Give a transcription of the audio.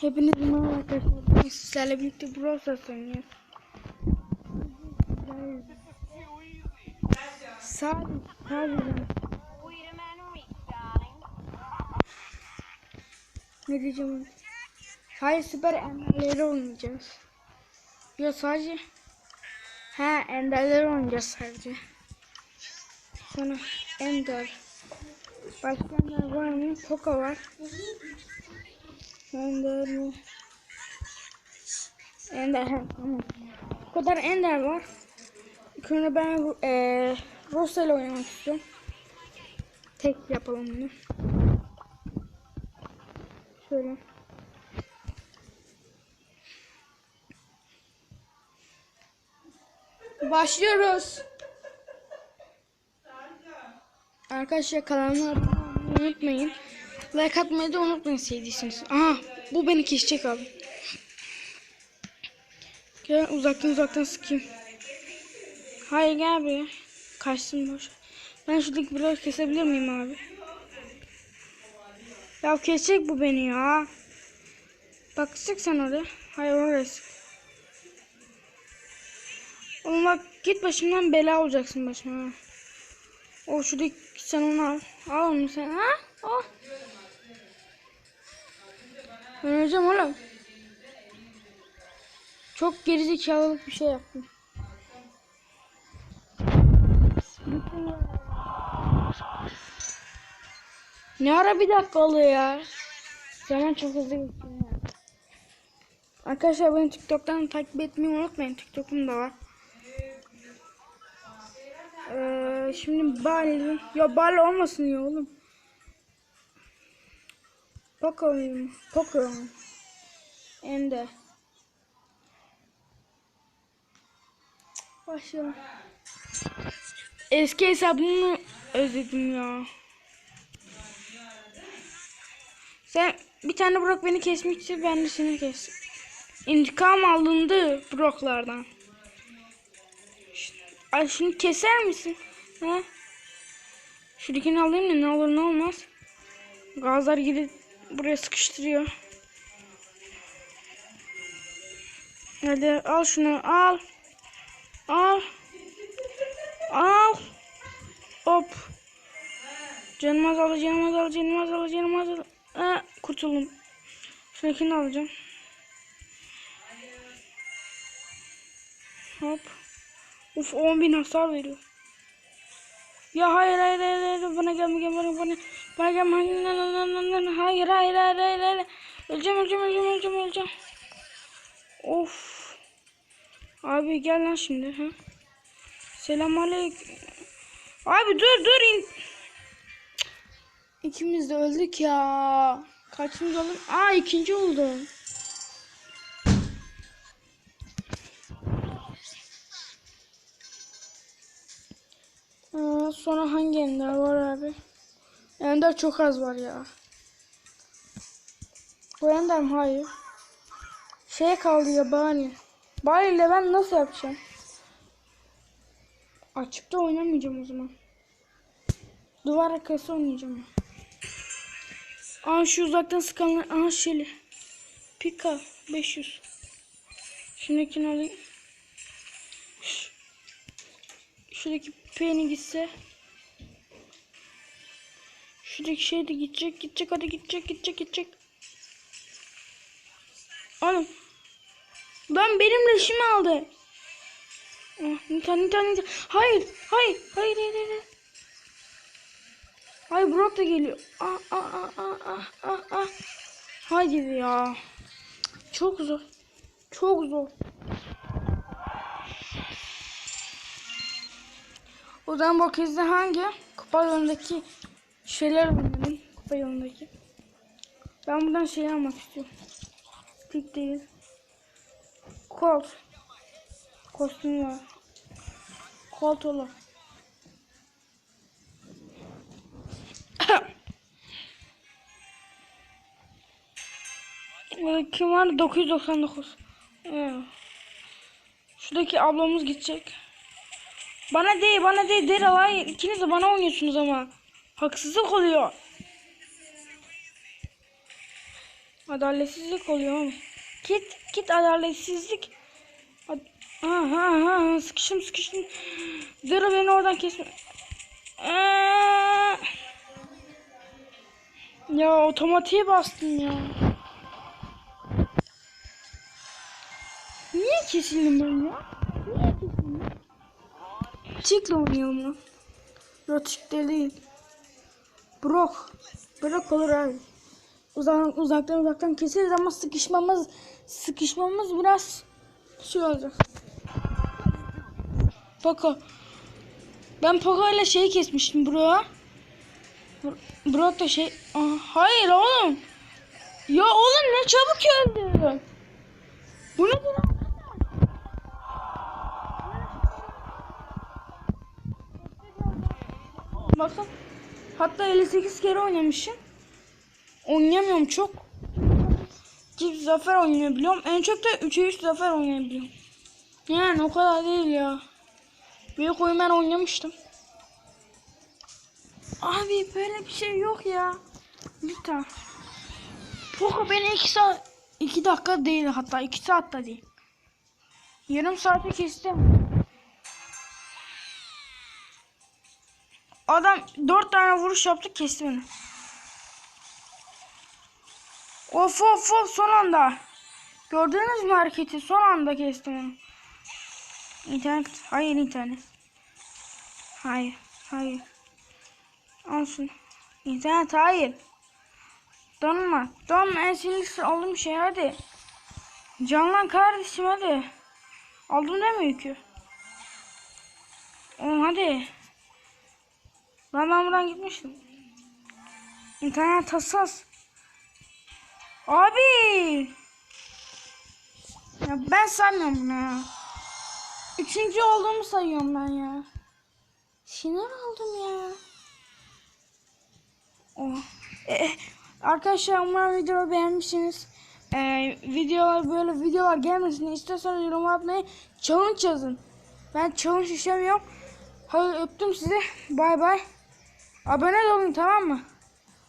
Hepinize merhaba arkadaşlar. Bugün sizlerle birlikte Brawl Stars oynuyoruz. Sadece, sadece ne diyeceğim? Sadece süper enderleri oynayacağız. Ya sadece He enderleri oynayacağız sadece. Sonra ender. Başka ender var mı? Poco var. Ender? Ender. Bu kadar ender var. Şimdi ben eee Rosa ile oynamak istiyorum. Tek yapalım bunu. Şöyle. Başlıyoruz. Arkadaşlar kanalıma unutmayın. Like atmayı da unutmayın sevdiyseniz. Aha bu beni kesecek abi. Gel uzaktan uzaktan sıkayım. Hayır gel buraya. Kaçsın boş. Ben şuradaki bloğu kesebilir miyim abi? Ya kesecek bu beni ya. Bak sık sen oraya. Hayır oraya sık. Oğlum bak git başımdan bela olacaksın başıma. O şuradaki sen onu al. Al onu sen. Ha? Al. Ben oğlum. Çok gerizekalılık bir şey yaptım. Ne ara bir dakika oluyor ya. Zaman çok hızlı geçiyor. Arkadaşlar beni TikTok'tan takip etmeyi unutmayın. TikTok'um da var. Ee, şimdi Bali. Ya Bali olmasın ya oğlum. Poco oyunu. Ende. Başlayalım. Eski hesabımı özledim ya. Sen bir tane Brock beni kesmişti ben de seni kes. İntikam alındı Brock'lardan. Ay şunu keser misin? Ha? Şuradakini alayım da ne olur ne olmaz. Gazlar gidip buraya sıkıştırıyor. Hadi al şunu al. Al. Al. Hop. Canım azaldı, canım azaldı, canım azaldı, canım azaldı. Ha, kurtuldum. Şuradakini alacağım. Hop. Uf 10 bin hasar veriyor. Ya hayır hayır hayır, hayır. bana gelme gelme bana bana bana gelme. Hayır hayır hayır hayır hayır öleceğim öleceğim öleceğim öleceğim öleceğim. Of. Abi gel lan şimdi ha. Selamünaleyküm. Abi dur dur. İn İkimiz de öldük ya. Kaçıncı oldum aa ikinci oldum Aa, sonra hangi ender var abi? Ender çok az var ya. Bu ender mi? Hayır. Şey kaldı ya Bani. Bani ile ben nasıl yapacağım? Açıp da oynamayacağım o zaman. Duvar arkası oynayacağım. Aa şu uzaktan sıkanlar. Aha Şeli. Pika 500. Şimdikini alayım. Şuradaki peni gitse. Şuradaki şey de gidecek, gidecek, hadi gidecek, gidecek, gidecek. Oğlum. Lan benim leşimi aldı. Ah, Nita, Nita. Hayır, hayır, hayır, hayır, hayır. Hayır, Brock da geliyor. Ah, ah, ah, ah, ah, ah, ah. Haydi ya. Çok zor. Çok zor. O zaman bu kez de hangi? Kupa yolundaki şeyler oynayalım. Kupa yolundaki. Ben buradan şey almak istiyorum. Tik değil. Colt. Kostüm var. Colt olur. Kim var? 999. Evet. Şuradaki ablamız gidecek. Bana değil, bana değil. Daryl hayır. İkiniz de bana oynuyorsunuz ama. Haksızlık oluyor. Adaletsizlik oluyor. Git git adaletsizlik. Ad ha ha ha sıkıştım sıkıştım. Dur beni oradan kesme. Ya otomatiğe bastım ya. Niye kesildim ben ya? Niye kesildim? Çikle oynayalım lan. Rotikte değil. Brok. Brok olur abi. Uzak, uzaktan uzaktan keseriz ama sıkışmamız sıkışmamız biraz şey olacak. Poco. Ben Poco ile şeyi kesmiştim bro. Bro da şey... Aa, hayır oğlum. Ya oğlum ne çabuk öldü. Bu ne lan? Bakın. Hatta 58 kere oynamışım. Oynayamıyorum çok. Çift zafer oynayabiliyorum. En çok da 3'e 3 zafer oynayabiliyorum. Yani o kadar değil ya. Büyük oyun ben oynamıştım. Abi böyle bir şey yok ya. Lütfen. Poco beni 2 saat 2 dakika değil hatta 2 saat de değil. Yarım saate kestim. Adam 4 tane vuruş yaptı kesti beni. Of of of son anda. Gördünüz mü hareketi? Son anda kestim onu. İnternet. Hayır internet. Hayır. Hayır. Olsun. İnternet hayır. Donma. Donma en sinirlisi olduğum şey hadi. Canlan kardeşim hadi. Aldın değil mi yükü? Oğlum hadi. Lan ben buradan gitmiştim. İnternet hassas. Abi. Ya ben saymıyorum bunu ya. Üçüncü olduğumu sayıyorum ben ya. Sinir oldum ya. Oh. Eh, arkadaşlar umarım videoyu beğenmişsiniz. Ee, videolar böyle videolar gelmesini istiyorsanız yorum atmayı challenge yazın. Ben challenge işlemiyorum. Hadi öptüm sizi. Bay bay. Abone olun tamam mı?